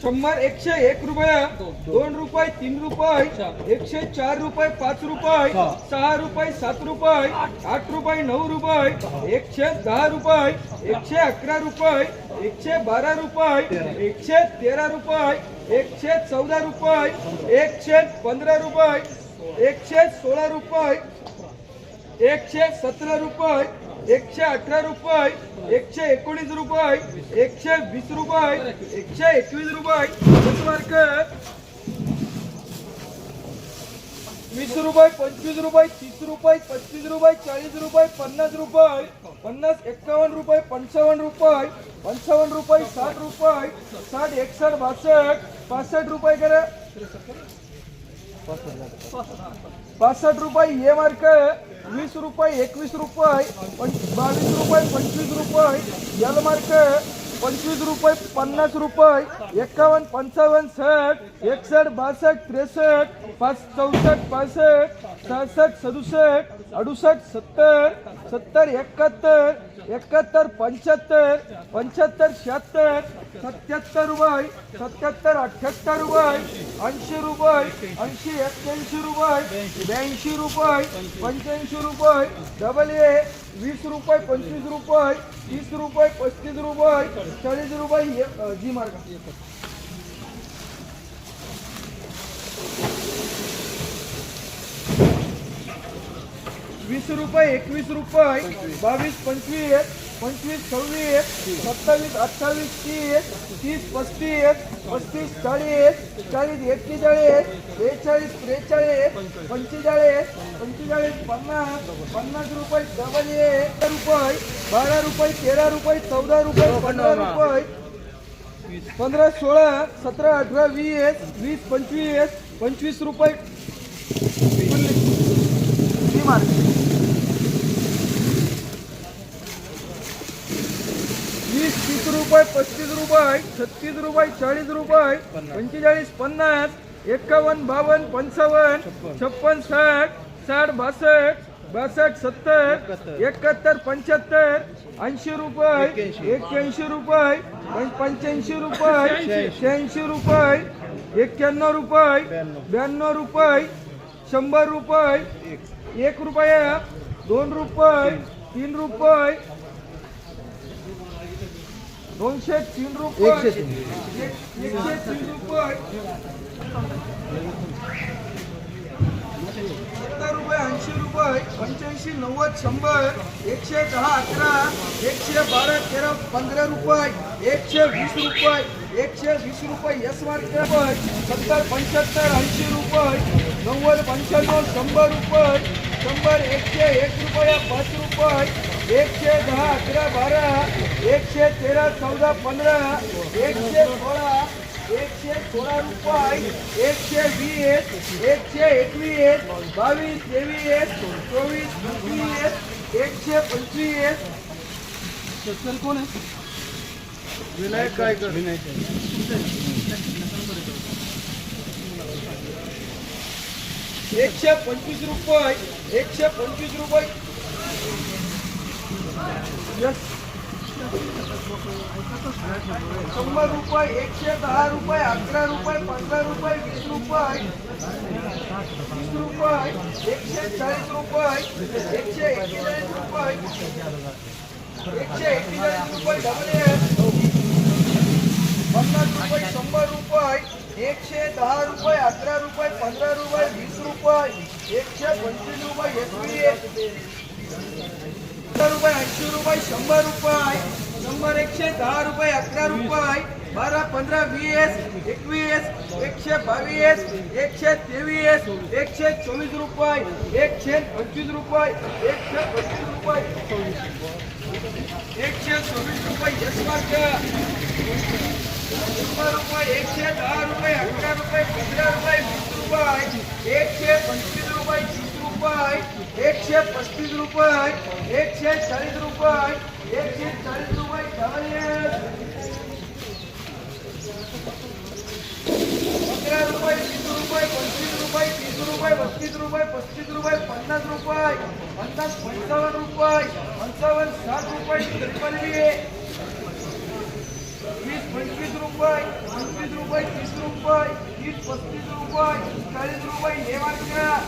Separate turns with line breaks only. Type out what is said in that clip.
शंभर एकशे एक रुपये दोन रुपये तीन रुपये एकशे चार रुपये पाच रुपये सहा रुपये सात रुपये आठ रुपये नऊ रुपये एकशे दहा रुपये एकशे अकरा रुपये एकशे बारा रुपये एकशे तेरा रुपये एकशे चौदा रुपये एकशे पंधरा रुपये एकशे सोळा रुपये एकशे सतरा रुपये एकशे अठरा रुपये एकशे एकोणीस रुपये एकशे वीस रुपये एकशे एकवीस रुपये. वीस रुपये पंचवीस रुपये तीस रुपये पस्तीस रुपये चाळीस रुपये पन्नास रुपये पन्नास एक्कावन्न रुपये पंचावन्न रुपये पंचावन्न रुपये साठ रुपये साठ एकसष्ट बासष्ट पासष्ट रुपये करा. पासष्ट रुपये हे मार्क वीस रुपये एकवीस रुपये बावीस रुपये पंचवीस रुपये. यल मार्क पंचवीस रुपये पन्नास रुपये. एकावन्न पंचावन्न साठ एकसष्ट बासष्ट त्रेसष्ट पाच चौसष्ट पासष्ट सहासष्ट सदुसष्ट अडुसष्ट सत्तर सत्तर एकाहत्तर एकाहत्तर पंच्याहत्तर पंच्याहत्तर शहात्तर सत्याहत्तर रुपये सत्याहत्तर अठ्ठ्याहत्तर रुपये ऐंशी रुपये ऐंशी एक्क्याऐंशी रुपये ब्याऐंशी रुपये पंच्याऐंशी रुपये डबल ए वीस रुपये पंचवीस रुपये तीस रुपये पस्तीस रुपये चाळीस रुपये जी मार्ग वीस रुपये एकवीस रुपये बावीस पंचवीस पंचवीस सव्वीस सत्तावीस अठ्ठावीस तीस तीस पस्तीस पस्तीस चाळीस चाळीस एक्केचाळीस बेचाळीस त्रेचाळीस पंचेचाळीस पंचेचाळीस पन्नास पन्नास रुपये डबल एक रुपये बारा रुपये तेरा रुपये चौदा रुपये पंधरा रुपये पंधरा सोळा सतरा अठरा वीस वीस पंचवीस पंचवीस रुपये. वीस तीस रुपये पस्तीस रुपये छत्तीस रुपये चाळीस रुपये पंचेचाळीस पन्नास एकावन्न बावन्न पंचावन्न छप्पन. साठ साठ बासष्ट बासष्ट सत्तर एकाहत्तर. पंच्याहत्तर ऐंशी रुपये एक्क्याऐंशी. रुपये पंच्याऐंशी रुपये शहाऐंशी. रुपये एक्क्याण्णव रुपये ब्याण्णव. रुपये शंभर रुपये एक रुपया दोन रुपये तीन रुपये दोनशे तीन रुपये एकशे तीन. रुपये. सत्तर रुपये ऐंशी रुपये पंच्याऐंशी नव्वद शंभर एकशे दहा अकरा एकशे बारा तेरा पंधरा रुपये एकशे वीस रुपये एकशे वीस रुपये यस मार्क रुपये सत्तर पंच्याहत्तर ऐंशी रुपये नव्वद पंच्याण्णव शंभर रुपये शंभर एकशे एक रुपया पाच रुपये एकशे दहा अकरा बारा एकशे तेरा चौदा पंधरा एकशे सोळा एकशे सोळा रुपये एकशे वीस एकशे एकवीस बावीस तेवीस चोवीस पंचवीस एकशे पंचवीस. कोण आहे? विनायक काय एकशे पंचवीस रुपये एकशे पंचवीस रुपये यस शंभर रुपये एकशे दहा रुपये अकरा रुपये पंधरा रुपये वीस रुपये वीस रुपये एकशे चाळीस रुपये एकशे एक्केचाळीस रुपये एकशे एक्केचाळीस रुपये डबल एस पन्नास रुपये शंभर रुपये एकशे दहा रुपये अकरा रुपये पंधरा रुपये वीस रुपये एकशे पंचवीस रुपये एकवीस सत्तर रुपये ऐंशी रुपये शंभर रुपये शंभर एकशे दहा रुपये अकरा रुपये बारा पंधरा वीस एकवीस एकशे बावीस एकशे तेवीस एकशे चोवीस रुपये एकशे पंचवीस रुपये एकशे पस्तीस रुपये एकशे चोवीस रुपये यश मार्क शंभर रुपये एकशे दहा रुपये अकरा रुपये पंधरा रुपये वीस रुपये एकशे पंचवीस रुपये तीस रुपये एकशे पस्तीस रुपये एकशे चाळीस रुपये एकशे चाळीस रुपये चाळीस पंधरा रुपये वीस रुपये पंचवीस रुपये तीस रुपये बत्तीस रुपये पस्तीस रुपये पन्नास रुपये पन्नास पंचावन्न रुपये पंचावन्न साठ रुपये त्रिपल्ली वीस पंचवीस रुपये पंचवीस रुपये तीस रुपये तीस पस्तीस रुपये चाळीस रुपये हे मार्क